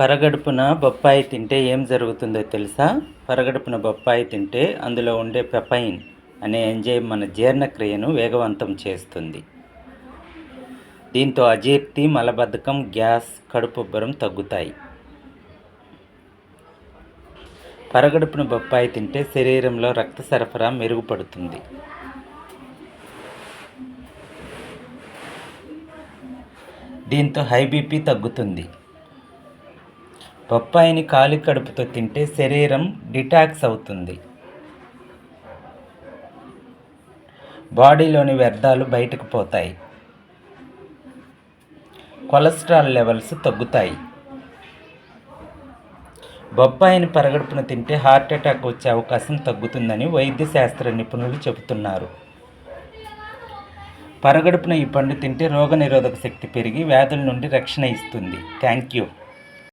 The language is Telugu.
పరగడుపున బొప్పాయి తింటే ఏం జరుగుతుందో తెలుసా? పరగడుపున బొప్పాయి తింటే అందులో ఉండే పెపైన్ అనే ఎంజైమ్ మన జీర్ణక్రియను వేగవంతం చేస్తుంది. దీంతో అజీర్తి మలబద్ధకం గ్యాస్ కడుపుబ్బరం తగ్గుతాయి. పరగడుపున బొప్పాయి తింటే శరీరంలో రక్త సరఫరా మెరుగుపడుతుంది. దీంతో హై బీపీ తగ్గుతుంది. బొప్పాయిని ఖాళీ కడుపుతో తింటే శరీరం డిటాక్స్ అవుతుంది. బాడీలోని వ్యర్థాలు బయటకు పోతాయి. కొలెస్ట్రాల్ లెవెల్స్ తగ్గుతాయి. బొప్పాయిని పరగడుపున తింటే హార్ట్ అటాక్ వచ్చే అవకాశం తగ్గుతుందని వైద్య శాస్త్ర నిపుణులు చెబుతున్నారు. పరగడుపున ఈ పండు తింటే రోగనిరోధక శక్తి పెరిగి వ్యాధుల నుండి రక్షణ ఇస్తుంది. Thank you.